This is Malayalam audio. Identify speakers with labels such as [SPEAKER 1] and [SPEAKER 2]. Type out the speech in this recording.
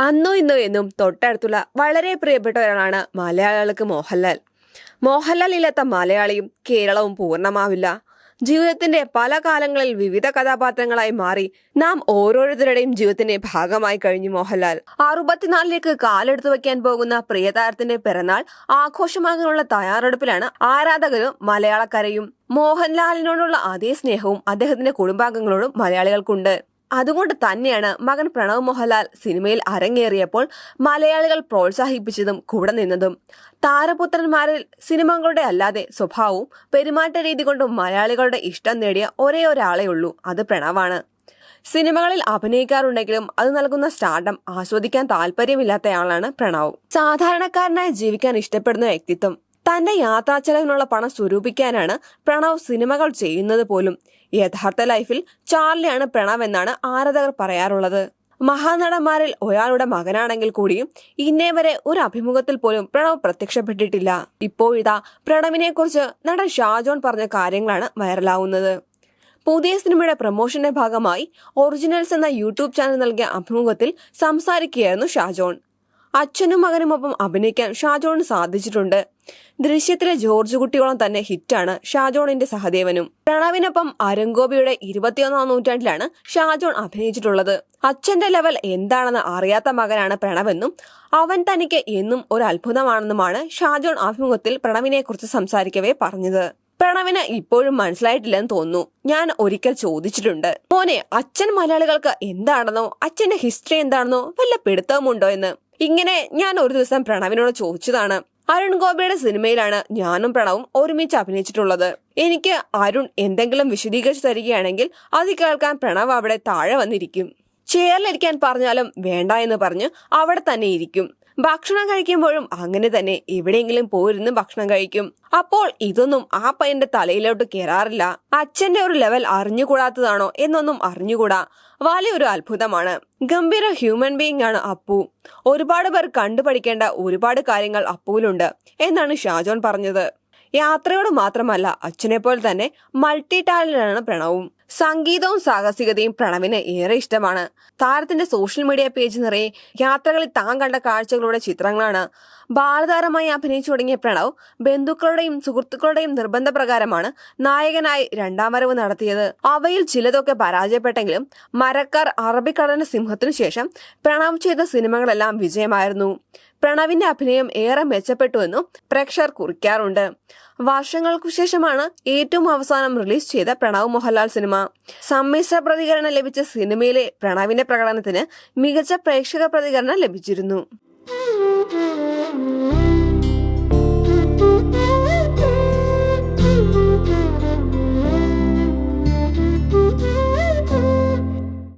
[SPEAKER 1] അന്നോ ഇന്നോ എന്നും തൊട്ടടുത്തുള്ള വളരെ പ്രിയപ്പെട്ട ഒരാളാണ് മലയാളികൾക്ക് മോഹൻലാൽ. മോഹൻലാൽ ഇല്ലാത്ത മലയാളിയും കേരളവും പൂർണമാവില്ല. ജീവിതത്തിന്റെ പല കാലങ്ങളിൽ വിവിധ കഥാപാത്രങ്ങളായി മാറി നാം ഓരോരുത്തരുടെയും ജീവിതത്തിന്റെ ഭാഗമായി കഴിഞ്ഞു മോഹൻലാൽ. അറുപത്തിനാലിലേക്ക് കാലെടുത്തു വയ്ക്കാൻ പോകുന്ന പ്രിയതാരത്തിന്റെ പിറന്നാൾ ആഘോഷമാകാനുള്ള തയ്യാറെടുപ്പിലാണ് ആരാധകരും മലയാളക്കരയും മോഹൻലാലിനോടുള്ള അതേ സ്നേഹവും അദ്ദേഹത്തിന്റെ കുടുംബാംഗങ്ങളോടും മലയാളികൾക്കുണ്ട്. അതുകൊണ്ട് തന്നെയാണ് മകൻ പ്രണവ് മോഹൻലാൽ സിനിമയിൽ അരങ്ങേറിയപ്പോൾ മലയാളികൾ പ്രോത്സാഹിപ്പിച്ചതും കൂടെ നിന്നതും. താരപുത്രന്മാരിൽ സിനിമകളുടെ അല്ലാതെ സ്വഭാവവും പെരുമാറ്റ രീതി കൊണ്ടും മലയാളികളുടെ ഇഷ്ടം നേടിയ ഒരേ ഒരാളേ ഉള്ളൂ. അത് പ്രണവാണ്. സിനിമകളിൽ അഭിനയിക്കാറുണ്ടെങ്കിലും അത് നൽകുന്ന സ്റ്റാർഡം ആസ്വദിക്കാൻ താല്പര്യമില്ലാത്തയാളാണ് പ്രണവ്. സാധാരണക്കാരനായി ജീവിക്കാൻ ഇഷ്ടപ്പെടുന്ന വ്യക്തിത്വം. തന്റെ യാത്രാ ചെലവിനുള്ള പണം സ്വരൂപിക്കാനാണ് പ്രണവ് സിനിമകൾ ചെയ്യുന്നത് പോലും. യഥാർത്ഥ ലൈഫിൽ ചാർലിയാണ് പ്രണവ് എന്നാണ് ആരാധകർ പറയാറുള്ളത്. മഹാനടന്മാരിൽ ഒരാളുടെ മകനാണെങ്കിൽ കൂടിയും ഇന്നേ വരെ ഒരു അഭിമുഖത്തിൽ പോലും പ്രണവ് പ്രത്യക്ഷപ്പെട്ടിട്ടില്ല. ഇപ്പോഴിതാ പ്രണവിനെ കുറിച്ച് നടൻ ഷാജോൺ പറഞ്ഞ കാര്യങ്ങളാണ് വൈറലാവുന്നത്. പുതിയ സിനിമയുടെ പ്രൊമോഷന്റെ ഭാഗമായി ഒറിജിനൽസ് എന്ന യൂട്യൂബ് ചാനൽ നൽകിയ അഭിമുഖത്തിൽ സംസാരിക്കുകയായിരുന്നു ഷാജോൺ. അച്ഛനും മകനുമൊപ്പം അഭിനയിക്കാൻ ഷാജോണിന് സാധിച്ചിട്ടുണ്ട്. ദൃശ്യത്തിലെ ജോർജ് കുട്ടിയോളം തന്നെ ഹിറ്റാണ് ഷാജോണിന്റെ സഹദേവനും. പ്രണവിനൊപ്പം അരങ്കോപിയുടെ ഇരുപത്തിയൊന്നാം നൂറ്റാണ്ടിലാണ് ഷാജോൺ അഭിനയിച്ചിട്ടുള്ളത്. അച്ഛന്റെ ലെവൽ എന്താണെന്ന് അറിയാത്ത മകനാണ് പ്രണവെന്നും അവൻ തനിക്ക് എന്നും ഒരു അത്ഭുതമാണെന്നുമാണ് ഷാജോൺ അഭിമുഖത്തിൽ പ്രണവിനെ കുറിച്ച് സംസാരിക്കവേ പറഞ്ഞത്. പ്രണവിന് ഇപ്പോഴും മനസ്സിലായിട്ടില്ലെന്ന് തോന്നുന്നു. ഞാൻ ഒരിക്കൽ ചോദിച്ചിട്ടുണ്ട്. മോനെ അച്ഛൻ മലയാളികൾക്ക് എന്താണെന്നോ അച്ഛന്റെ ഹിസ്റ്ററി എന്താണെന്നോ വല്ല പിടുത്തവുമുണ്ടോ എന്ന്. ഇങ്ങനെ ഞാൻ ഒരു ദിവസം പ്രണവിനോട് ചോദിച്ചതാണ്. അരുൺ ഗോപിയുടെ സിനിമയിലാണ് ഞാനും പ്രണവും ഒരുമിച്ച് അഭിനയിച്ചിട്ടുള്ളത്. എനിക്ക് അരുൺ എന്തെങ്കിലും വിശദീകരിച്ചു തരികയാണെങ്കിൽ അത് കേൾക്കാൻ പ്രണവ് അവിടെ താഴെ വന്നിരിക്കും. ചെയറിലിരിക്കാൻ പറഞ്ഞാലും വേണ്ട എന്ന് പറഞ്ഞ് അവിടെ തന്നെ ഇരിക്കും. ഭക്ഷണം കഴിക്കുമ്പോഴും അങ്ങനെ തന്നെ എവിടെയെങ്കിലും പോയിരുന്ന് ഭക്ഷണം കഴിക്കും. അപ്പോൾ ഇതൊന്നും ആ പയ്യന്റെ തലയിലോട്ട് കയറാറില്ല അച്ഛന്റെ ഒരു ലെവൽ അറിഞ്ഞുകൂടാത്തതാണോ എന്നൊന്നും അറിഞ്ഞുകൂടാ. വലിയൊരു അത്ഭുതമാണ്. ഗംഭീര ഹ്യൂമൻ ബീയിങ് ആണ് അപ്പു. ഒരുപാട് പേർ കണ്ടുപഠിക്കേണ്ട ഒരുപാട് കാര്യങ്ങൾ അപ്പുവിലുണ്ട് എന്നാണ് ഷാജോൺ പറഞ്ഞത്. യാത്രയോട് മാത്രമല്ല അച്ഛനെ പോലെ തന്നെ മൾട്ടി ടാലന്റാണ് പ്രണവും. സംഗീതവും സാഹസികതയും പ്രണവിന് ഏറെ ഇഷ്ടമാണ്. താരത്തിന്റെ സോഷ്യൽ മീഡിയ പേജ് നിറയെ യാത്രകളിൽ താൻ കണ്ട കാഴ്ചകളുടെ ചിത്രങ്ങളാണ്. ബാലതാരമായി അഭിനയിച്ചു തുടങ്ങിയ പ്രണവ് ബന്ധുക്കളുടെയും സുഹൃത്തുക്കളുടെയും നിർബന്ധപ്രകാരമാണ് നായകനായി രണ്ടാം വരവ് നടത്തിയത്. അവയിൽ ചിലതൊക്കെ പരാജയപ്പെട്ടെങ്കിലും മരക്കാർ അറബിക്കടലിന് സിംഹത്തിനു ശേഷം പ്രണവ് ചെയ്ത സിനിമകളെല്ലാം വിജയമായിരുന്നു. പ്രണവിന്റെ അഭിനയം ഏറെ മെച്ചപ്പെട്ടുവെന്നും പ്രേക്ഷകർ കുറിക്കാറുണ്ട്. വർഷങ്ങൾക്കു ശേഷമാണ് ഏറ്റവും അവസാനം റിലീസ് ചെയ്ത പ്രണവ് മോഹൻലാൽ സിനിമ. സമ്മിശ്ര പ്രതികരണം ലഭിച്ച സിനിമയിലെ പ്രണവിന്റെ പ്രകടനത്തിന് മികച്ച പ്രേക്ഷക പ്രതികരണം ലഭിച്ചിരുന്നു.